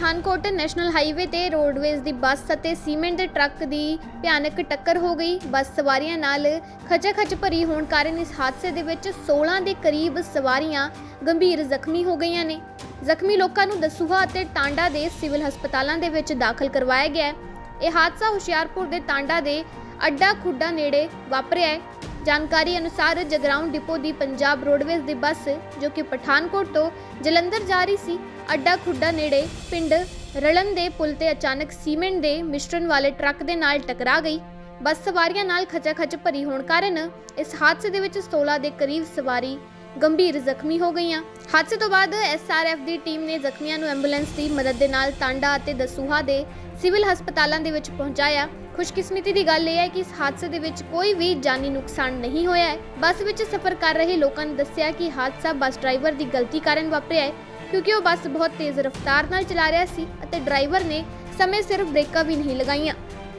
Pathankot national highway ਤੇ roadways ਦੀ bus ਅਤੇ ਸੀਮੈਂਟ ਦੇ ਟਰੱਕ ਦੀ ਭਿਆਨਕ ਟੱਕਰ ਹੋ ਗਈ। ਬੱਸ ਸਵਾਰੀਆਂ ਨਾਲ ਖਚਾ-ਖਚ ਭਰੀ ਹੋਣ ਕਾਰਨ ਇਸ ਹਾਦਸੇ ਦੇ ਵਿੱਚ 16 ਦੇ ਕਰੀਬ ਸਵਾਰੀਆਂ ਗੰਭੀਰ ਜ਼ਖਮੀ ਹੋ ਗਈਆਂ ਨੇ। ਜ਼ਖਮੀ ਲੋਕਾਂ ਨੂੰ ਦਸੂਹਾ ਅਤੇ ਟਾਂਡਾ ਦੇ ਸਿਵਲ ਹਸਪਤਾਲਾਂ ਦੇ ਵਿੱਚ ਦਾਖਲ ਕਰਵਾਇਆ ਗਿਆ ਹੈ। ਇਹ ਹਾਦਸਾ ਹੁਸ਼ਿਆਰਪੁਰ ਦੇ ਟਾਂਡਾ ਦੇ ਅੱਡਾ ਖੁੱਡਾ ਨੇੜੇ ਵਾਪਰਿਆ ਹੈ। ਜਾਣਕਾਰੀ ਅਨੁਸਾਰ ਜਗਰਾਉਂ ਡਿਪੋ ਦੀ ਪੰਜਾਬ ਰੋਡਵੇਜ਼ ਦੀ ਬੱਸ, ਜੋ ਕਿ ਪਠਾਨਕੋਟ ਤੋਂ ਜਲੰਧਰ ਜਾ ਰਹੀ ਸੀ ਅੱਡਾ ਖੁੱਡਾ ਨੇੜੇ ਪਿੰਡ ਰਲਨ ਦੇ ਪੁਲ ਤੇ ਅਚਾਨਕ ਸੀਮੈਂਟ ਦੇ ਮਿਸ਼ਰਣ ਵਾਲੇ ਟਰੱਕ ਦੇ ਨਾਲ ਟਕਰਾ ਗਈ। ਬੱਸ ਸਵਾਰੀਆਂ ਨਾਲ ਖਚਾ-ਖਚ ਭਰੀ ਹੋਣ ਕਾਰਨ ਇਸ ਹਾਦਸੇ ਦੇ ਵਿੱਚ 16 ਦੇ ਕਰੀਬ ਸਵਾਰੀ ਗੰਭੀਰ ਜ਼ਖਮੀ ਹੋ ਗਈਆਂ। ਹਾਦਸੇ ਤੋਂ ਬਾਅਦ ਐਸਆਰਐਫ ਦੀ ਟੀਮ ਨੇ ਜ਼ਖਮੀਆਂ ਨੂੰ ਐਂਬੂਲੈਂਸ ਦੀ ਮਦਦ ਦੇ ਨਾਲ ਟਾਂਡਾ ਅਤੇ ਦਸੂਹਾ ਦੇ ਸਿਵਲ ਹਸਪਤਾਲਾਂ ਦੇ ਵਿੱਚ ਪਹੁੰਚਾਇਆ। ਖੁਸ਼ਕਿਸਮਤੀ ਦੀ ਗੱਲ ਇਹ ਹੈ ਕਿ ਇਸ ਹਾਦਸੇ ਦੇ ਵਿੱਚ ਕੋਈ ਵੀ ਜਾਨੀ ਨੁਕਸਾਨ ਨਹੀਂ ਹੋਇਆ ਹੈ। ਬੱਸ ਵਿੱਚ ਸਫ਼ਰ ਕਰ ਰਹੇ ਲੋਕਾਂ ਨੇ ਦੱਸਿਆ ਕਿ ਹਾਦਸਾ ਬੱਸ ਡਰਾਈਵਰ ਦੀ ਗਲਤੀ ਕਾਰਨ ਵਾਪਰਿਆ ਹੈ, ਕਿਉਂਕਿ ਉਹ ਬੱਸ ਬਹੁਤ ਤੇਜ਼ ਰਫ਼ਤਾਰ ਨਾਲ ਚਲਾ ਰਿਹਾ ਸੀ ਅਤੇ ਡਰਾਈਵਰ ਨੇ ਸਮੇਂ ਸਿਰ ਬ੍ਰੇਕਾਂ ਵੀ ਨਹੀਂ ਲਗਾਈਆਂ।